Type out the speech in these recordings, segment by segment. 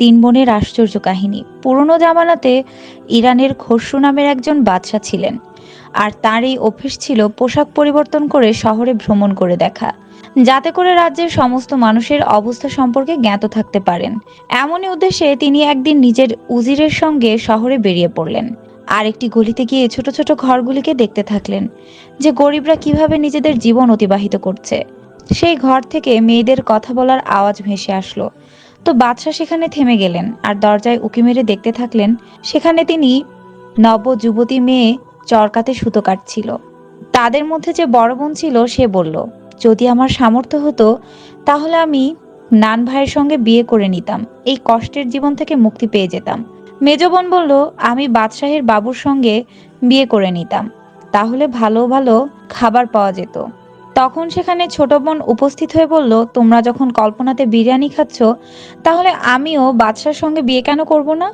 তিন বোনের আশ্চর্য কাহিনী। পুরনো জামানাতে ইরানের খসরু নামের একজন বাদশা ছিলেন। আর তার এই অভ্যেস ছিল পোশাক পরিবর্তন করে শহরে ভ্রমণ করে দেখা। যাতে করে রাজ্যের সমস্ত মানুষের অবস্থা সম্পর্কে জ্ঞাত থাকতে পারেন। এমনই উদ্দেশ্যে তিনি একদিন নিজের উজিরের সঙ্গে শহরে বেরিয়ে পড়লেন। আর একটি গলিতে গিয়ে ছোট ছোট ঘরগুলিকে দেখতে থাকলেন যে গরিবরা কীভাবে নিজেদের জীবন অতিবাহিত করছে। সেই ঘর থেকে মেয়েদের কথা বলার আওয়াজ ভেসে আসলো। তো বাদশাহ সেখানে থেমে গেলেন আর দরজায় উকি মেরে দেখতে থাকলেন, সেখানে তিনি নব যুবতী মেয়ে চরকাতে সুতো কাটছিল। তাদের মধ্যে যে বড় বোন ছিল, সে বলল, যদি আমার সামর্থ্য হতো, তাহলে আমি নান ভাইয়ের সঙ্গে বিয়ে করে নিতাম। এই কষ্টের জীবন থেকে মুক্তি পেয়ে যেতাম। মেজ বোন বলল, আমি বাদশাহের বাবুর সঙ্গে বিয়ে করে নিতাম। তাহলে ভালো ভালো খাবার পাওয়া যেত। তখন সেখানে ছোট বোন উপস্থিত হয়ে বলল, তোমরা যখন কল্পনাতে বিরিয়ানি খাচ্ছ, তাহলে আমিও বাদশার সঙ্গে বিয়ে কেন করব না?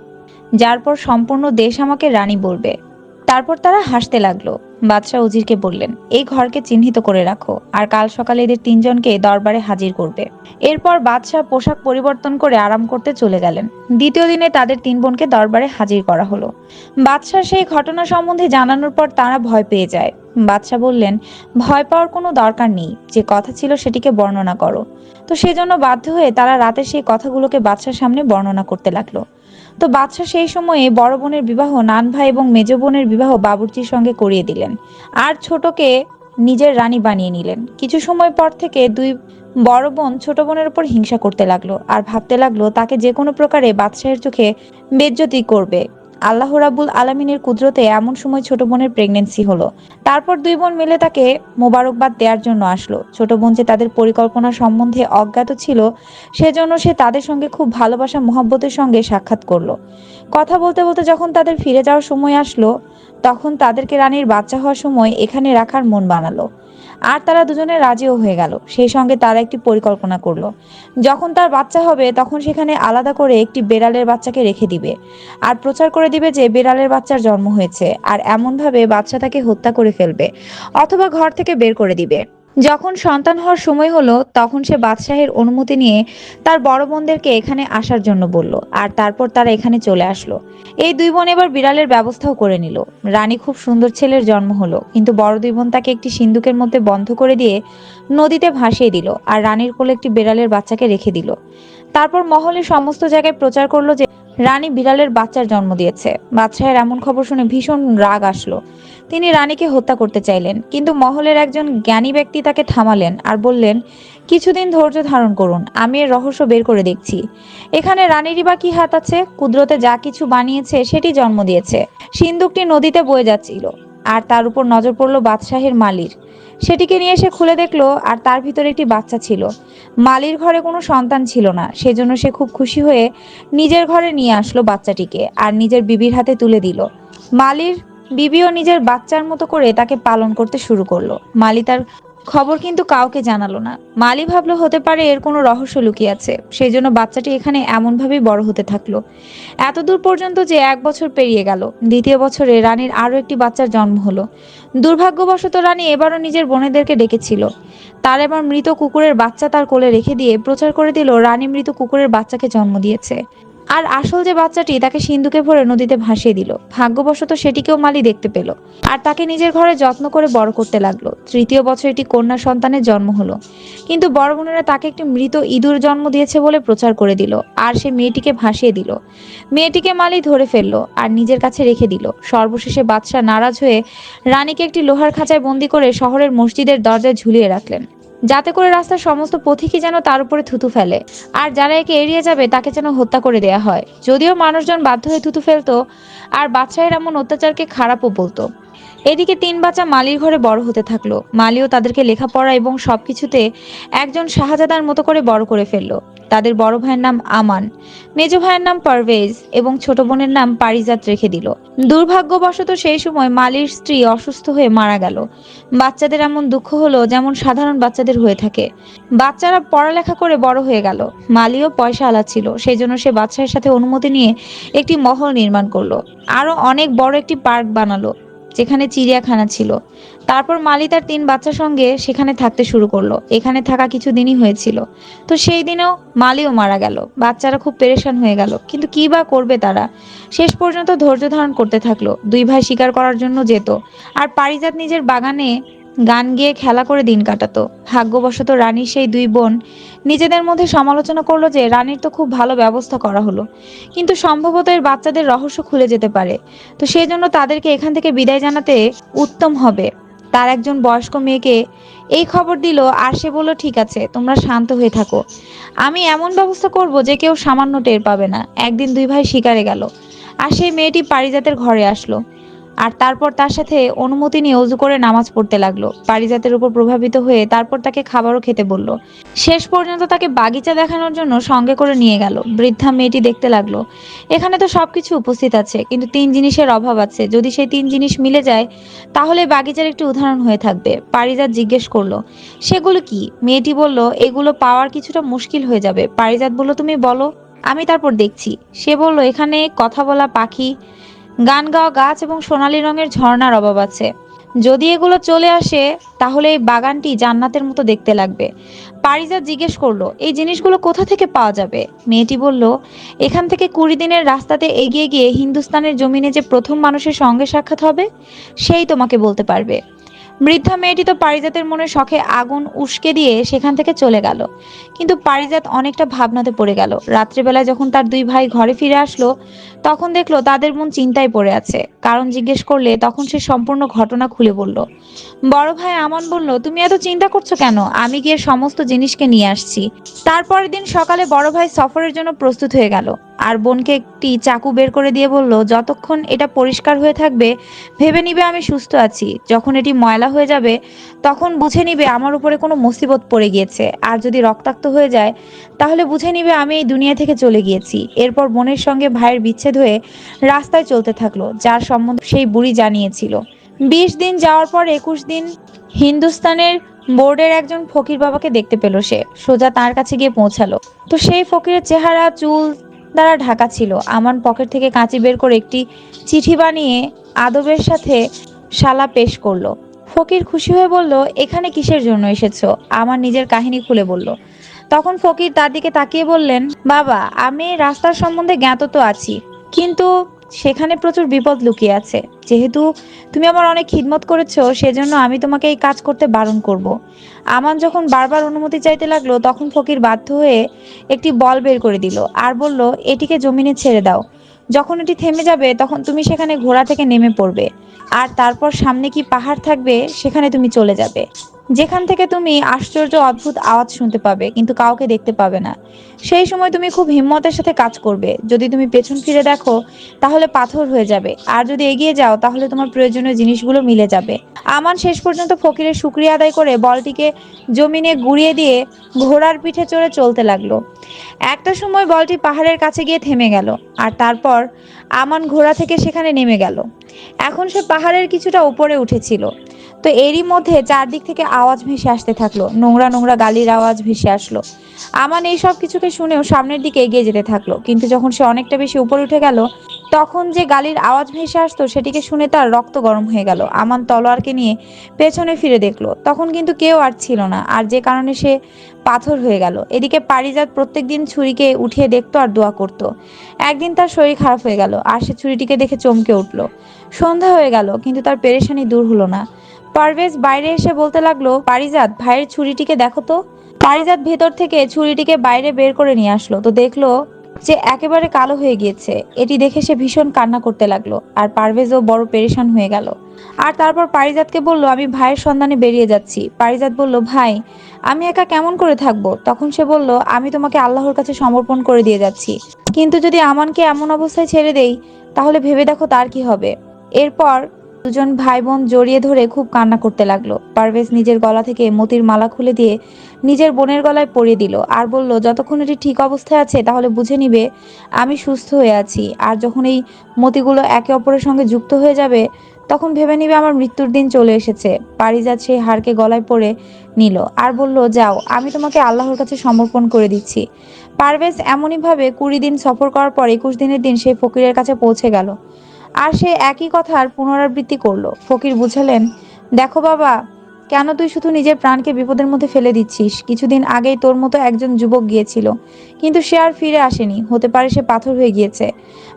যার পর সম্পূর্ণ দেশ আমাকে রানী বলবে। তারপর তারা হাসতে লাগল। বাদশাহ উজিরকে বললেন, এই ঘরকে চিহ্নিত করে রাখো, আর কাল সকালে এদের তিনজনকে দরবারে হাজির করবে। এরপর বাদশাহ পোশাক পরিবর্তন করে আরাম করতে চলে গেলেন। দ্বিতীয় দিনে তাদের তিন বোনকে দরবারে হাজির করা হলো। বাদশাহ সেই ঘটনা সম্বন্ধে জানানোর পর তারা ভয় পেয়ে যায়। বাদশাহ বললেন, ভয় পাওয়ার কোনো দরকার নেই, যে কথা ছিল সেটিকে বর্ণনা করো। তো সেজন্য বাধ্য হয়ে তারা রাতে সেই কথাগুলোকে বাদশার সামনে বর্ণনা করতে লাগল। তো বাদশাহ সেই সময়ে বড় বোনের বিবাহ নান ভাই এবং মেজ বোনের বিবাহ বাবুর্চির সঙ্গে করিয়ে দিলেন। আর ছোটকে নিজের রানী বানিয়ে নিলেন। কিছু সময় পর থেকে দুই বড় বোন ছোট বোনের উপর হিংসা করতে লাগল। আর ভাবতে লাগল, তাকে যে কোনো প্রকারে বাদশাহের চোখে বেজ্জতি করবে। আল্লাহ রাবুল আলমিনের কুদরতে এমন সময় ছোট বোনের প্রেগনেন্সি হলো। তারপর দুই বোন মিলে তাকে মোবারকবাদ দেওয়ার জন্য আসলো। ছোট বোন যে তাদের পরিকল্পনা সম্বন্ধে অজ্ঞাত ছিল, সেজন্য সে তাদের সঙ্গে খুব ভালোবাসা, মোহাব্বতের সঙ্গে সাক্ষাৎ করল। কথা বলতে বলতে যখন তাদের ফিরে যাওয়ার সময় আসলো, তখন তাদেরকে রানীর বাচ্চা হওয়ার সময় এখানে রাখার মন বানালো। আর তারা দুজনে রাজিও হয়ে গেল। সেই সঙ্গে তারা একটি পরিকল্পনা করল। যখন তার বাচ্চা হবে, তখন সেখানে আলাদা করে একটি বেড়ালের বাচ্চাকে রেখে দিবে আর প্রচার করে দিবে যে বেড়ালের বাচ্চার জন্ম হয়েছে আর এমনভাবে বাচ্চা তাকে হত্যা করে ফেলবে অথবা ঘর থেকে বের করে দিবে। যখন সন্তান হওয়ার সময় হলো, তখন সে বাদশাহের অনুমতি নিয়ে তার বড় বোনদেরকে এখানে আসার জন্য বলল আর তারপর তারা এখানে চলে আসলো। এই দুই বোন এবার বিড়ালের ব্যবস্থাও করে নিল। রানী খুব সুন্দর ছেলের জন্ম হলো, কিন্তু বড় দুই বোন তাকে একটি সিন্ধুকের মধ্যে বন্ধ করে দিয়ে নদীতে ভাসিয়ে দিল আর রানীর কোলে একটি বিড়ালের বাচ্চাকে রেখে দিল। তারপর মহলে সমস্ত জায়গায় প্রচার করল যে রানী বিড়ালের বাচ্চার জন্ম দিয়েছে। বাদশাহের এমন খবর শুনে ভীষণ রাগ আসলো। তিনি রানীকে হত্যা করতে চাইলেন, কিন্তু মহলের একজন জ্ঞানী ব্যক্তি তাকে থামালেন আর বললেন, কিছুদিন ধৈর্য ধারণ করুন, আমি এর রহস্য বের করে দেখছি। এখানে রানীরই বা কি হাত আছে? কুদরতে যা কিছু বানিয়েছে, সেটি জন্ম দিয়েছে। সিন্দুকটি নদীতে বয়ে যাচ্ছিল, আর তার উপর নজর পড়ল বাদশাহের মালির। সেটিকে নিয়ে এসে খুলে দেখল, আর তার ভিতরে একটি বাচ্চা ছিল। মালির ঘরে কোনো সন্তান ছিল না, সেজন্য সে খুব খুশি হয়ে নিজের ঘরে নিয়ে আসলো বাচ্চাটিকে, আর নিজের বিবির হাতে তুলে দিল। মালির বিবিও নিজের বাচ্চার মতো করে তাকে পালন করতে শুরু করল। মালি তার খবর কিন্তু কাউকে জানালো না। মালি ভাবলো, হতে পারে এর কোনো রহস্য লুকিয়ে আছে। সেই জন্য বাচ্চাটি এখানে এমনভাবেই বড় হতে থাকল। এতদূর পর্যন্ত যে এক বছর পেরিয়ে গেল। দ্বিতীয় বছরে রানীর আরও একটি বাচ্চার জন্ম হলো। দুর্ভাগ্যবশত রানী এবারও নিজের বোনেদেরকে ডেকেছিল। তার এবার মৃত কুকুরের বাচ্চা তার কোলে রেখে দিয়ে প্রচার করে দিল, রানী মৃত কুকুরের বাচ্চাকে জন্ম দিয়েছে। আর আসল যে বাচ্চাটি তাকে সিন্ধুকে ভরে নদীতে ভাসিয়ে দিল। ভাগ্যবশত সেটিকেও মালি দেখতে পেল। আর তাকে নিজের ঘরে যত্ন করে বড় করতে লাগল। তৃতীয় বছর একটি কন্যা সন্তানের জন্ম হলো। কিন্তু বড় বোনেরা তাকে একটি মৃত ইঁদুর জন্ম দিয়েছে বলে প্রচার করে দিল। আর সে মেয়েটিকে ভাসিয়ে দিল। মেয়েটিকে মালি ধরে ফেলল আর নিজের কাছে রেখে দিল। সর্বশেষে বাদশাহ নারাজ হয়ে রানীকে একটি লোহার খাঁচায় বন্দি করে শহরের মসজিদের দরজায় ঝুলিয়ে রাখলেন। যাতে করে রাস্তার সমস্ত পথিকই যেন তার উপরে থুতু ফেলে। আর যারা একে এড়িয়ে যাবে, তাকে যেন হত্যা করে দেয়া হয়। যদিও মানুষজন বাধ্য হয়ে থুতু ফেলতো, আর বাচ্চায়ের এমন অত্যাচারকে খারাপও বলতো। এদিকে তিন বাচ্চা মালির ঘরে বড় হতে থাকল। মালিও তাদেরকে লেখাপড়া এবং সবকিছুতে একজন শাহজাদার মতো করে বড় করে ফেলল। তাদের বড় ভাইয়ের নাম আমান। মেজ ভাইয়ের নাম পারভেজ এবং ছোট বোনের নাম পারিজাত রেখে দিল। দুর্ভাগ্যবশত সেই সময় মালির স্ত্রী অসুস্থ হয়ে মারা গেল। বাচ্চাদের এমন দুঃখ হলো যেমন সাধারণ বাচ্চাদের হয়ে থাকে। বাচ্চারা পড়ালেখা করে বড় হয়ে গেল। মালিও পয়সা আলা ছিল সেই জন্য সে বাচ্চার সাথে অনুমতি নিয়ে একটি মহল নির্মাণ করল। আরও অনেক বড় একটি পার্ক বানালো। যেখানে চিড়িয়াখানা ছিল। তারপর মালি তার তিন বাচ্চার সঙ্গে সেখানে থাকতে শুরু করল। এখানে থাকা কিছু দিনই হয়েছিল। তো সেই দিনেও মালিও মারা গেল। বাচ্চারা খুব পেরেশান হয়ে গেল। কিন্তু কি বা করবে তারা? শেষ পর্যন্ত ধৈর্য ধারণ করতে থাকল। দুই ভাই শিকার করার জন্য যেত। আর পারিজাত নিজের বাগানে গান গেয়ে খেলা করে দিন কাটাতো। ভাগ্যবশত রানীর সেই দুই বোন নিজেদের মধ্যে সমালোচনা করল যে রানীর তো খুব ভালো ব্যবস্থা করা হলো। কিন্তু সম্ভবত এর বাচ্চাদের রহস্য খুলে যেতে পারে। তো সেই জন্য তাদেরকে এখান থেকে বিদায় জানাতে উত্তম হবে। তার একজন বয়স্ক মেয়েকে এই খবর দিল, আর সে বলল, ঠিক আছে, তোমরা শান্ত হয়ে থাকো। আমি এমন ব্যবস্থা করব যে কেউ সামান্য টের পাবে না। একদিন দুই ভাই শিকারে গেল, আর সেই মেয়েটি পারিজাতের ঘরে আসলো। আর তারপর তার সাথে অনুমতি নিয়ে অজু করে নামাজ পড়তে লাগল। পারিজাতের উপর প্রভাবিত হয়ে তারপর তাকে খাবারও খেতে বলল। শেষ পর্যন্ত তাকে বাগিচা দেখানোর জন্য সঙ্গে করে নিয়ে গেল। বৃদ্ধা মেয়েটি দেখতে লাগল। এখানে তো সবকিছু উপস্থিত আছে, কিন্তু তিন জিনিসের অভাব আছে। যদি সেই তিন জিনিস মিলে যায়, তাহলে বাগিচার একটি উদাহরণ হয়ে থাকবে। পারিজাত জিজ্ঞেস করল, সেগুলো কি? মেয়েটি বলল, এগুলো পাওয়ার কিছুটা মুশকিল হয়ে যাবে। পারিজাত বলল, তুমি বলো, আমি তারপর দেখছি। সে বলল, এখানে কথা বলা পাখি গান গাওয়া গাছ এবং সোনালী রঙের ঝর্ণার অভাব আছে। যদি এগুলো চলে আসে, তাহলে এই বাগানটি জান্নাতের মতো দেখতে লাগবে। পারিজা জিজ্ঞেস করল, এই জিনিসগুলো কোথা থেকে পাওয়া যাবে? মেয়েটি বলল, এখান থেকে কুড়ি দিনের রাস্তাতে এগিয়ে গিয়ে হিন্দুস্তানের জমিনে যে প্রথম মানুষের সঙ্গে সাক্ষাৎ হবে, সেই তোমাকে বলতে পারবে। বৃদ্ধা মেয়েটি তো পারিজাতের মনে শখে আগুন উস্কে দিয়ে সেখান থেকে চলে গেল। কিন্তু পারিজাত অনেকটা ভাবনাতে পড়ে গেল। রাত্রিবেলায় যখন তার দুই ভাই ঘরে ফিরে আসলো, তখন দেখল তাদের মন চিন্তায় পড়ে আছে। কারণ জিজ্ঞেস করলে তখন সে সম্পূর্ণ ঘটনা খুলে বলল, বড় ভাই আমন বলল, তুমি এত চিন্তা করছ কেন? আমি গিয়ে সমস্ত জিনিসকে নিয়ে আসছি। তারপরের দিন সকালে বড় ভাই সফরের জন্য প্রস্তুত হয়ে গেল। আর বোনকে একটি চাকু বের করে দিয়ে বলল, যতক্ষণ এটা পরিষ্কার হয়ে থাকবে, ভেবে নিবে আমি সুস্থ আছি। যখন এটি ময়লা হয়ে যাবে, তখন বুঝে নিবে আমার উপরে কোনো মুসিবত পড়ে গিয়েছে। আর যদি রক্তাক্ত হয়ে যায়, তাহলে বুঝে নিবে আমি এই দুনিয়া থেকে চলে গিয়েছি। এরপর বোনের সঙ্গে ভাইয়ের বিচ্ছেদ হয়ে রাস্তায় চলতে থাকল, যার সম্বন্ধে সেই বুড়ি জানিয়েছিল। বিশ দিন যাওয়ার পর একুশ দিন হিন্দুস্তানের বোর্ডের একজন ফকির বাবাকে দেখতে পেল সে, সোজা তার কাছে গিয়ে পৌঁছালো। তো সেই ফকিরের চেহারা, চুল দ্বারা ঢাকা ছিল। আমান পকেট থেকে কাঁচি বের করে একটি চিঠি বানিয়ে আদবের সাথে শালা পেশ করল। ফকির খুশি হয়ে বলল, এখানে কিসের জন্য এসেছ? আমার নিজের কাহিনী খুলে বলল। তখন ফকির তার দিকে তাকিয়ে বললেন, বাবা, আমি রাস্তার সম্বন্ধে জ্ঞাত তো আছি, কিন্তু সেখানে প্রচুর বিপদ লুকিয়ে আছে। যেহেতু তুমি আমার অনেক খিদমত করেছ, সেজন্য আমি তোমাকে এই কাজ করতে বারণ করব। আমান যখন বারবার অনুমতি চাইতে লাগল, তখন ফকির বাধ্য হয়ে একটি বল বের করে দিল আর বলল, এটিকে জমিনে ছেড়ে দাও। যখন এটি থেমে যাবে, তখন তুমি সেখানে ঘোড়া থেকে নেমে পড়বে। আর তারপর সামনে কি পাহাড় থাকবে, সেখানে তুমি চলে যাবে। যেখান থেকে তুমি আশ্চর্য, অদ্ভুত আওয়াজ শুনতে পাবে, কিন্তু কাউকে দেখতে পাবে না। সেই সময় তুমি খুব হিম্মতের সাথে কাজ করবে। যদি তুমি পেছন ফিরে দেখো, তাহলে পাথর হয়ে যাবে। আর যদি এগিয়ে যাও, তাহলে তোমার প্রয়োজনীয় জিনিসগুলো মিলে যাবে। আমান শেষ পর্যন্ত ফকিরের শুক্রিয়া আদায় করে বলটিকে জমিনে গুড়িয়ে দিয়ে ঘোড়ার পিঠে চড়ে চলতে লাগল। একটা সময় বলটি পাহাড়ের কাছে গিয়ে থেমে গেল, আর তারপর আমান ঘোড়া থেকে সেখানে নেমে গেল। এখন সে পাহাড়ের কিছুটা উপরে উঠেছিল। তো এরই মধ্যে চারদিক থেকে আওয়াজ ভেসে আসতে থাকল। নোংরা নোংরা গালির আওয়াজ ভেসে আসলো। আমান এই সব কিছুকে শুনেও সামনের দিকে এগিয়ে যেতে থাকল। কিন্তু যখন সে অনেকটা বেশি উপরে উঠে গেল, তখন যে গালির আওয়াজ ভেসে আসতো, সেটিকে শুনে তার রক্ত গরম হয়ে গেল। আমান তলোয়ারকে নিয়ে পেছনে ফিরে দেখল। তখন কিন্তু কেউ আর ছিল না, আর যে কারণে সে পাথর হয়ে গেল। এদিকে পারিজাত প্রত্যেকদিন ছুরিকে উঠিয়ে দেখতো আর দোয়া করত। একদিন তার শরীর খারাপ হয়ে গেল, আর সে ছুরিটিকে দেখে চমকে উঠল। সন্ধ্যা হয়ে গেল, কিন্তু তার পেরেশানি দূর হলো না। পারভেজ বাইরে এসে বলতে লাগল, পারিজাত, ভাইয়ের ছুরিটিকে দেখো তো। পারিজাত ভেতর থেকে ছুরিটিকে বাইরে বের করে নিয়ে আসলো। তো দেখল যে একেবারে কালো হয়ে গিয়েছে। এটি দেখে সে ভীষণ কান্না করতে লাগল আর পারভেজও বড় পেরেশান হয়ে গেল। আর তারপর পারিজাতকে বলল, আমি ভাইয়ের সন্ধানে বেরিয়ে যাচ্ছি। পারিজাত বলল, ভাই, আমি একা কেমন করে থাকব? তখন সে বলল, আমি তোমাকে আল্লাহর কাছে সমর্পণ করে দিয়ে যাচ্ছি। কিন্তু যদি আমানকে এমন অবস্থায় ছেড়ে দেই, তাহলে ভেবে দেখো তার কি হবে। এরপর দুজন ভাই বোন জড়িয়ে ধরে খুব কান্না করতে লাগল। পারভেজ নিজের গলা থেকে মতির মালা খুলে দিয়ে নিজের বোনের গলায় পরিয়ে দিল আর বলল, যতক্ষণ এটি ঠিক অবস্থায় আছে, তাহলে বুঝে নিবে আমি সুস্থ হয়ে আছি। আর যখন এই মতিগুলো একে অপরের সঙ্গে যুক্ত হয়ে যাবে, তখন ভেবে নিবে আমার মৃত্যুর দিন চলে এসেছে। পারিজাত সেই হারকে গলায় পরে নিল আর বলল, যাও, আমি তোমাকে আল্লাহর কাছে সমর্পণ করে দিচ্ছি। পারভেজ এমনইভাবে কুড়ি দিন সফর করার পর একুশ দিনের দিন সেই ফকিরের কাছে পৌঁছে গেল। আর সে একই কথার পুনরাবৃত্তি করল। ফকির বুঝালেন, দেখো বাবা, কেন তুই শুধু নিজের প্রাণকে বিপদের মধ্যে ফেলে দিচ্ছিস? কিছুদিন আগেই তোর মতো একজন যুবক গিয়েছিল। কিন্তু সে আর ফিরে আসেনি। হতে পারে সে পাথর হয়ে গিয়েছে।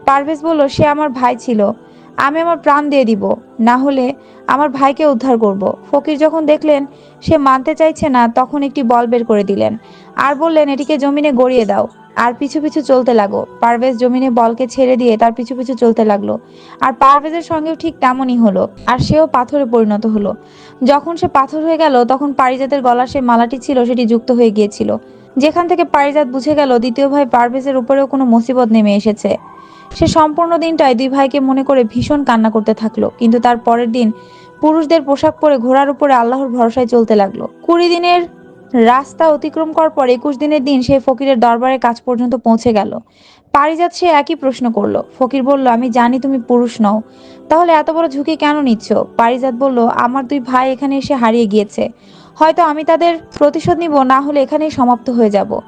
পারভেজ বলল, সে আমার ভাই ছিল। আমি আমার প্রাণ দিয়ে দিব। না হলে আমার ভাইকে উদ্ধার করব। ফকির যখন দেখলেন সে মানতে চাইছে না, তখন একটি বল বের করে দিলেন। আর বললেন, এটিকে জমিনে গড়িয়ে দাও। আর পিছু পিছু চলতে লাগো পারভেজ জমিনে বলকে ছেড়ে দিয়ে তার পিছু পিছু চলতে লাগল। আর পারভেজের সঙ্গেও ঠিক তেমনই হলো। আর সেও পাথরে পরিণত হলো। যখন সে পাথর হয়ে গেল, তখন পারিজাতের গলার সে মালাটি ছিল, সেটি যুক্ত হয়ে গিয়েছিল। যেখান থেকে পারিজাত বুঝে গেল, দ্বিতীয় ভাই পারভেজের উপরেও কোনো মুসিবত নেমে এসেছে। সে সম্পূর্ণ দিনটাই দুই ভাইকে মনে করে ভীষণ কান্না করতে থাকল। কিন্তু তার পরের দিন পুরুষদের পোশাক পরে ঘোড়ার উপরে আল্লাহর ভরসায় চলতে লাগল। কুড়ি দিনের রাস্তা অতিক্রম করার পর একুশ দিনের দিন সে ফকিরের দরবারের কাছ পর্যন্ত পৌঁছে গেল। পারিজাত সে একই প্রশ্ন করল। ফকির বলল, আমি জানি তুমি পুরুষ নও। তাহলে এত বড় ঝুঁকি কেন নিচ্ছ? পারিজাত বলল, আমার দুই ভাই এখানে এসে হারিয়ে গিয়েছে। হয়তো আমি তাদের প্রতিশোধ নিব, না হলে এখানেই সমাপ্ত হয়ে যাব।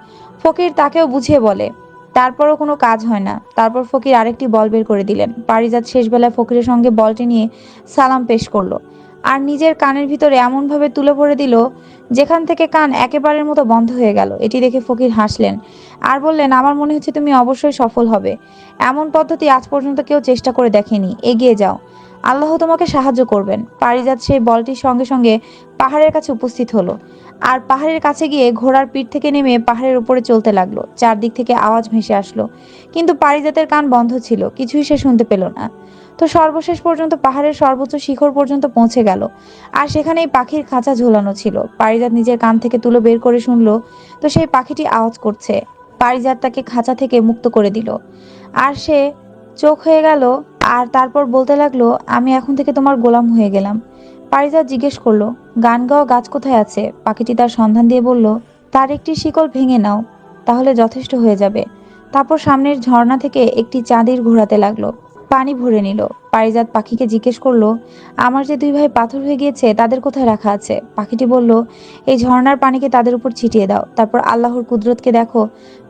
ফকির তাকেও বুঝিয়ে বলে, তারপরও কোনো কাজ হয় না। তারপর ফকির আরেকটি বল বের করে দিলেন। পারিজাত শেষবেলায় ফকিরের সঙ্গে বলটি নিয়ে সালাম পেশ করল। আর নিজের কানের ভিতরে এমনভাবে তুলে ভরে দিল, যেখান থেকে কান একেবারের মতো বন্ধ হয়ে গেল। এটি দেখে ফকির হাসলেন। আর বললেন, আমার মনে হচ্ছে তুমি অবশ্যই সফল হবে। এমন পদ্ধতি আজ পর্যন্ত কেউ চেষ্টা করে দেখেনি। এগিয়ে যাও। আল্লাহ তোমাকে সাহায্য করবেন। পারিজাত সেই বলটির সঙ্গে সঙ্গে পাহাড়ের কাছে উপস্থিত হলো। আর পাহাড়ের কাছে গিয়ে ঘোড়ার পিঠ থেকে নেমে পাহাড়ের উপরে চলতে লাগল। চারদিক থেকে আওয়াজ ভেসে আসলো। কিন্তু পারিজাতের কান বন্ধ ছিল। কিছুই সে শুনতে পেল না। তো সর্বশেষ পর্যন্ত পাহাড়ের সর্বোচ্চ শিখর পর্যন্ত পৌঁছে গেল। আর সেখানেই পাখির খাঁচা ঝোলানো ছিল। পারিজাত নিজের কান থেকে তুলো বের করে শুনলো, তো সেই পাখিটি আওয়াজ করছে। পারিজাত তাকে খাঁচা থেকে মুক্ত করে দিল। আর সে চোখ হয়ে গেল, আর তারপর বলতে লাগল, আমি এখন থেকে তোমার গোলাম হয়ে গেলাম। পারিজাত জিজ্ঞেস করল, গান গাওয়া গাছ কোথায় আছে? পাখিটি তার সন্ধান দিয়ে বলল, তার একটি শিকল ভেঙে নাও, তাহলে যথেষ্ট হয়ে যাবে। তারপর সামনের ঝর্ণা থেকে একটি চাঁদির ঘোরাতে লাগল। পানি ভরে নিল। পারিজাত পাখিকে জিজ্ঞেস করল, আমার যে দুই ভাই পাথর হয়ে গিয়েছে, তাদের কোথায় রাখা আছে? পাখিটি বলল, এই ঝর্ণার পানিকে তাদের উপর ছিটিয়ে দাও। তারপর আল্লাহর কুদরতকে দেখো।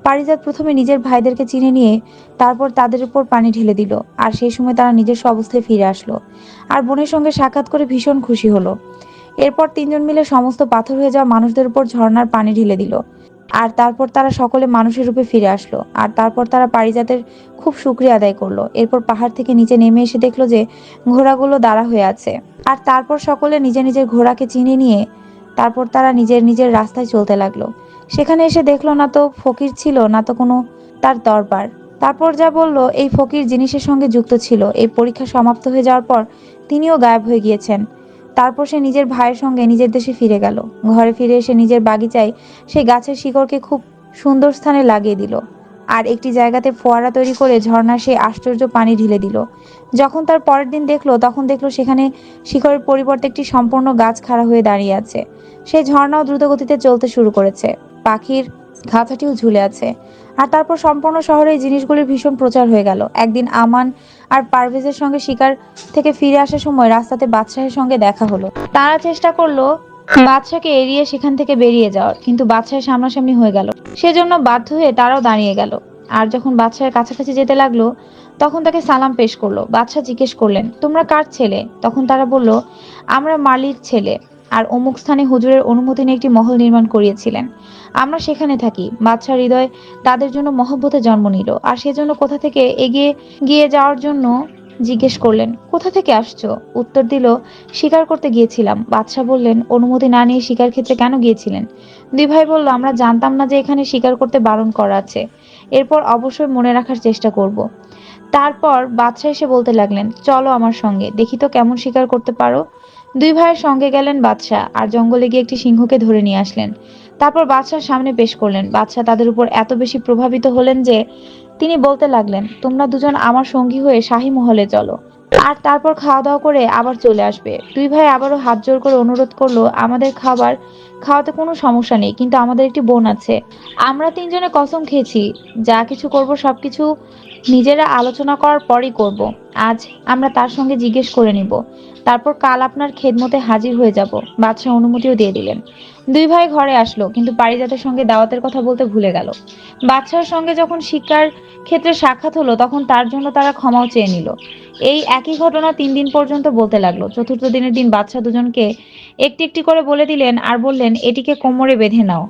পারিজাত প্রথমে নিজের ভাইদেরকে চিনে নিয়ে তারপর তাদের উপর পানি ঢেলে দিল, আর সেই সময় তারা নিজস্ব অবস্থায় ফিরে আসলো। আর বোনের সঙ্গে সাক্ষাৎ করে ভীষণ খুশি হলো। এরপর তিনজন মিলে সমস্ত পাথর হয়ে যাওয়া মানুষদের উপর ঝর্ণার পানি ঢেলে দিল। আর তারপর তারা সকলে মানুষের রূপে ফিরে আসলো। আর তারপর তারা পারিজাতের খুব শুক্রিয়া আদায় করল। এরপর পাহাড় থেকে নিচে নেমে এসে দেখল যে ঘোড়াগুলো দাঁড়া হয়ে আছে। আর তারপর সকলে নিজের নিজের ঘোড়াকে চিনে নিয়ে তারপর তারা নিজের নিজের রাস্তায় চলতে লাগল। সেখানে এসে দেখল, না তো ফকির ছিল, না তো কোনো তার দরবার। তারপর যা বলল, এই ফকির জিনিসের সঙ্গে যুক্ত ছিল। এই পরীক্ষা সমাপ্ত হয়ে যাওয়ার পর তিনিও গায়েব হয়ে গিয়েছেন। তারপর সে নিজের ভাইয়ের সঙ্গে নিজের দেশে ফিরে গেল। ঘরে ফিরে এসে নিজের বাগিচায় সেই গাছের শিকড়কে খুব সুন্দর স্থানে লাগিয়ে দিল। আর একটি জায়গাতে ফোয়ারা তৈরি করে ঝর্ণার সেই আশ্চর্য পানি ঢেলে দিল। যখন তার পরের দিন দেখল, তখন দেখল সেখানে শিকড়ের পরিবর্তে একটি সম্পূর্ণ গাছ খাড়া হয়ে দাঁড়িয়ে আছে। সেই ঝর্ণাও দ্রুত গতিতে চলতে শুরু করেছে। পাখির খাঁচাটিও ঝুলে আছে। আর তারপর সম্পূর্ণ শহরে এই জিনিসগুলির ভীষণ প্রচার হয়ে গেল। একদিন আমান আর পারভেজের সঙ্গে শিকার থেকে ফিরে আসার সময় রাস্তাতে বাদশাহের সঙ্গে দেখা হলো। তারা চেষ্টা করল বাদশাকে এড়িয়ে সেখান থেকে বেরিয়ে যাওয়ার, কিন্তু বাদশাহের সামনাসামনি হয়ে গেল। সেজন্য বাধ্য হয়ে তারাও দাঁড়িয়ে গেল। আর যখন বাদশাহের কাছাকাছি যেতে লাগল, তখন তাকে সালাম পেশ করল। বাদশাহ জিজ্ঞেস করলেন, তোমরা কার ছেলে? তখন তারা বলল, আমরা মালির ছেলে। আর অমুক স্থানে হুজুরের অনুমতি নিয়ে একটি মহল নির্মাণ করিয়েছিলেন। আমরা সেখানে থাকি। বাদশাহ হৃদয় তাদের জন্য মহব্বতে জন্ম নিল। আর সেজন্য কোথা থেকে এগিয়ে গিয়ে যাওয়ার জন্য জিজ্ঞেস করলেন, কোথা থেকে আসছো? উত্তর দিল, শিকার করতে গিয়েছিলাম। বাদশাহ বললেন, অনুমতি না নিয়ে শিকার ক্ষেত্রে কেন গিয়েছিলেন? দুই ভাই বলল, আমরা জানতাম না যে এখানে শিকার করতে বারণ করা আছে। এরপর অবশ্যই মনে রাখার চেষ্টা করব। তারপর বাদশাহ এসে বলতে লাগলেন, চলো আমার সঙ্গে, দেখি তো কেমন শিকার করতে পারো। দুই ভাইয়ের সঙ্গে গেলেন বাদশাহ আর জঙ্গলে গিয়ে একটি সিংহকে ধরে নিয়ে আসলেন। তারপর বাদশাহ সামনে পেশ করলেন। বাদশাহ তাদের উপর এত বেশি প্রভাবিত হলেন যে তিনি বলতে লাগলেন, তোমরা দুজন আমার সঙ্গী হয়ে শাহী মহলে চলো। আর তারপর খাওয়া দাওয়া করে আবার চলে আসবে দুই ভাই আবারও হাত জোর করে অনুরোধ করল, আমাদের খাবার খাওয়াতে কোনো সমস্যা নেই, কিন্তু আমাদের একটি বোন আছে। আমরা তিনজনে কসম খেয়েছি। যা কিছু করব সবকিছু নিজেরা আলোচনা করার পরই করব। আজ আমরা তার সঙ্গে জিজ্ঞেস করে নিব। তারপর কাল আপনার খেদমতে হাজির হয়ে যাব, বাদশাহ অনুমতিও দিয়ে দিলেন। দুই ভাই ঘরে আসলো, কিন্তু পারিজাতের সঙ্গে দাওয়াতের কথা বলতে ভুলে গেল। বাদশাহর সঙ্গে যখন শিক্ষার ক্ষেত্রে সাক্ষাৎ হলো, তখন তার জন্য তারা ক্ষমাও চেয়ে নিল। এই একই ঘটনা তিন দিন পর্যন্ত বলতে লাগল। চতুর্থ দিনের দিন বাদশাহ দুজনকে একটি একটি করে বলে দিলেন আর বললেন, এটিকে কোমরে বেঁধে নাও।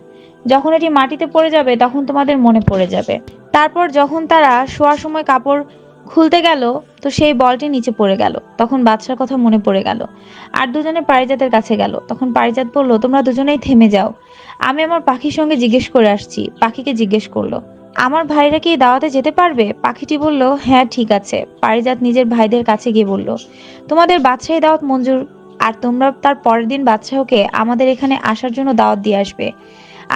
যখন এটি মাটিতে পড়ে যাবে, তখন তোমাদের মনে পড়ে যাবে। তারপর যখন তারা শোয়ার সময় কাপড় খুলতে গেল, তো সেই বলটি নিচে পড়ে গেল। তখন বাদশার কথা মনে পড়ে গেল। আর দুজনে পারিজাতের কাছে গেল। তখন পারিজাত বলল, তোমরা দুজনেই থেমে যাও। আমি আমার পাখির সঙ্গে জিজ্ঞেস করে আসছি। পাখিকে জিজ্ঞেস করল, আমার ভাইরা কি দাওয়াতে যেতে পারবে? পাখিটি বলল হ্যাঁ ঠিক আছে। পারিজাত নিজের ভাইদের কাছে গিয়ে বলল, তোমাদের বাদশাহী দাওয়াত মঞ্জুর, আর তোমরা তার পরের দিন বাদশাহকে আমাদের এখানে আসার জন্য দাওয়াত দিয়ে আসবে।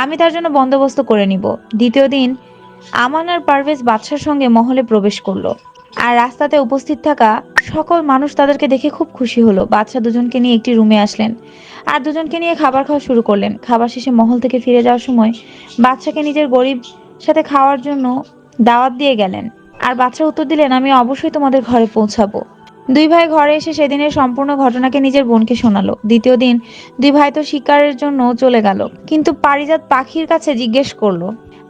আমি তার জন্য বন্দোবস্ত করে নিব। দ্বিতীয় দিন আমান আর পারভেজ বাদশার সঙ্গে মহলে প্রবেশ করল। আর রাস্তাতে উপস্থিত থাকা সকল মানুষ তাদেরকে দেখে খুব খুশি হলো। বাচ্চা দুজনকে নিয়ে একটি রুমে আসলেন আর দুজনকে নিয়ে খাবার খাওয়া শুরু করলেন। খাবার শেষে মহল থেকে ফিরে যাওয়ার সময় বাচ্চাকে নিজের গরিব সাথে খাওয়ার জন্য দাওয়াত দিয়ে গেলেন। আর বাচ্চা উত্তর দিলেন, আমি অবশ্যই তোমাদের ঘরে পৌঁছাবো। দুই ভাই ঘরে এসে সেদিনের সম্পূর্ণ ঘটনাকে নিজের বোনকে শোনালো। দ্বিতীয় দিন দুই ভাই তো শিকারের জন্য চলে গেল। কিন্তু পারিজাত পাখির কাছে জিজ্ঞেস করল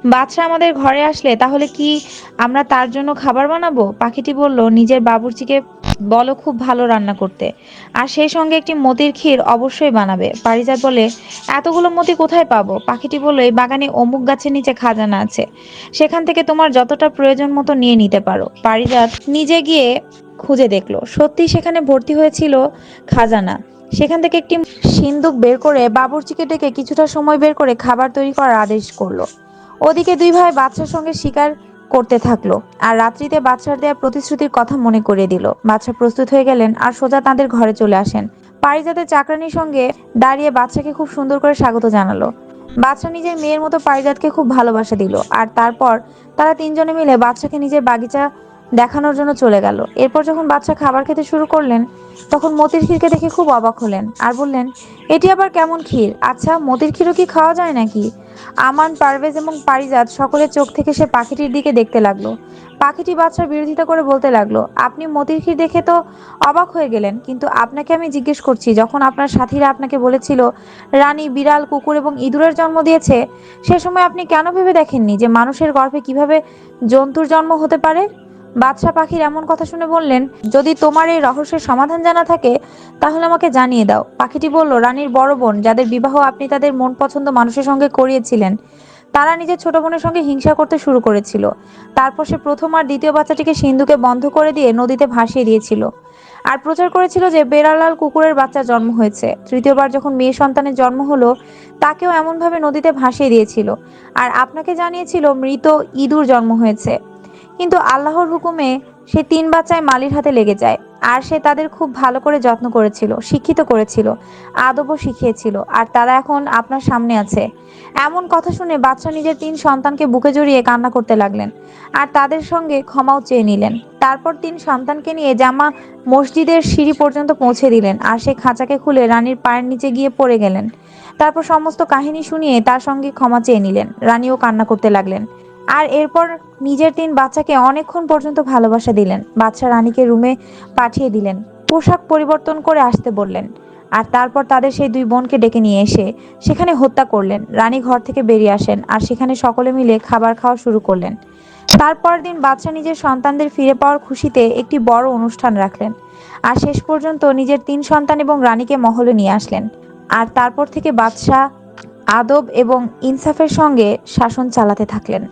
বাদশা আমাদের ঘরে আসলে, তাহলে কি আমরা তার জন্য খাবার বানাবো? পাখিটি বলল, নিজের বাবুর্চিকে বলো খুব ভালো রান্না করতে। আর সেই সঙ্গে একটি মতির ক্ষীর অবশ্যই বানাবে। পারিজাত বলে, এতগুলো মতি কোথায় পাবো? পাখিটি বলল, এই বাগানে অমুক গাছের নিচে খাজানা আছে। সেখান থেকে তোমার যতটা প্রয়োজন মতো নিয়ে নিতে পারো। পারিজাত নিজে গিয়ে খুঁজে দেখল। সত্যি সেখানে ভর্তি হয়েছিল খাজানা। সেখান থেকে একটি সিন্দুক বের করে বাবুর্চিকে ডেকে কিছুটা সময় বের করে খাবার তৈরি করার আদেশ করল। ওদিকে দুই ভাই বাদশার সঙ্গে শিকার করতে থাকল আর রাত্রিতে বাদশার দেওয়া প্রতিশ্রুতির কথা মনে করিয়ে দিল। বাদশা প্রস্তুত হয়ে গেলেন আর সোজা তাদের ঘরে চলে আসেন। পারিজাতের চাকরানির সঙ্গে দাঁড়িয়ে বাদশাকে খুব সুন্দর করে স্বাগত জানালো। বাদশা নিজের মেয়ের মতো পারিজাতকে খুব ভালোবাসা দিল আর তারপর তারা তিনজনে মিলে বাদশাকে নিজের বাগিচা দেখানোর জন্য চলে গেল। এরপর যখন বাচ্চা খাবার খেতে শুরু করলেন, তখন মতির ক্ষীরকে দেখে খুব অবাক হলেন আর বললেন, এটি আবার কেমন ক্ষীর? আচ্ছা মতির ক্ষীরও কি খাওয়া যায় নাকি? আমান, পারভেজ এবং পারিজাত সকলের চোখ থেকে সে পাখিটির দিকে দেখতে লাগল। পাখিটি বাচ্চার বিরোধিতা করে বলতে লাগল, আপনি মতির ক্ষীর দেখে তো অবাক হয়ে গেলেন, কিন্তু আপনাকে আমি জিজ্ঞেস করছি, যখন আপনার সাথীরা আপনাকে বলেছিল, রানী বিড়াল, কুকুর এবং ইঁদুরের জন্ম দিয়েছে, সে সময় আপনি কেন ভেবে দেখেননি যে মানুষের গর্ভে কীভাবে জন্তুর জন্ম হতে পারে? বাদশা পাখির এমন কথা শুনে বললেন, যদি তোমার এই রহস্যের সমাধান জানা থাকে, তাহলে আমাকে জানিয়ে দাও। পাখিটি বলল, রানীর বড় বোন, যাদের বিবাহ আপনি তাদের মন পছন্দ মানুষের সঙ্গে করিয়েছিলেন, তারা নিজের ছোট বোনের সঙ্গে হিংসা করতে শুরু করেছিল। তারপর সে প্রথম আর দ্বিতীয় বাচ্চাটিকে সিন্ধুকে বন্ধ করে দিয়ে নদীতে ভাসিয়ে দিয়েছিল। আর প্রচার করেছিল যে বেড়ালাল কুকুরের বাচ্চা জন্ম হয়েছে। তৃতীয়বার যখন মেয়ে সন্তানের জন্ম হলো, তাকেও এমনভাবে নদীতে ভাসিয়ে দিয়েছিল। আর আপনাকে জানিয়েছিল, মৃত ইঁদুর জন্ম হয়েছে। কিন্তু আল্লাহর হুকুমে সে তিন বাচ্চায় মালির হাতে লেগে যায়। আর সে তাদের খুব ভালো করে যত্ন করেছিল, শিক্ষিত করেছিল আদবও শিখিয়েছিল, আর তারা এখন আপনার সামনে আছে। এমন কথা শুনে বাচ্চা নিজের তিন সন্তানকে বুকে জড়িয়ে কান্না করতে লাগলেন, আর তাদের সঙ্গে ক্ষমাও চেয়ে নিলেন। তারপর তিন সন্তানকে নিয়ে জামা মসজিদের সিঁড়ি পর্যন্ত পৌঁছে দিলেন, আর সে খাঁচাকে খুলে রানীর পায়ের নিচে গিয়ে পড়ে গেলেন। তারপর সমস্ত কাহিনী শুনিয়ে তার সঙ্গে ক্ষমা চেয়ে নিলেন, রানীও কান্না করতে লাগলেন। আর এরপর নিজের তিন বাচ্চাকে অনেকক্ষণ পর্যন্ত ভালোবাসা দিলেন। বাচ্চা রানীকে রুমে পাঠিয়ে দিলেন। পোশাক পরিবর্তন করে আসতে বললেন। আর তারপর তাদের সেই দুই বোনকে ডেকে নিয়ে এসে সেখানে হত্যা করলেন। রানী ঘর থেকে বেরিয়ে আসেন আর সেখানে সকলে মিলে খাবার খাওয়া শুরু করলেন। তারপর দিন বাচ্চা নিজের সন্তানদের ফিরে পাওয়ার খুশিতে একটি বড় অনুষ্ঠান রাখলেন। আর শেষ পর্যন্ত নিজের তিন সন্তান এবং রানীকে মহলে নিয়ে আসলেন। আর তারপর থেকে বাদশাহ আদব এবং ইনসাফের সঙ্গে শাসন চালাতে থাকলেন।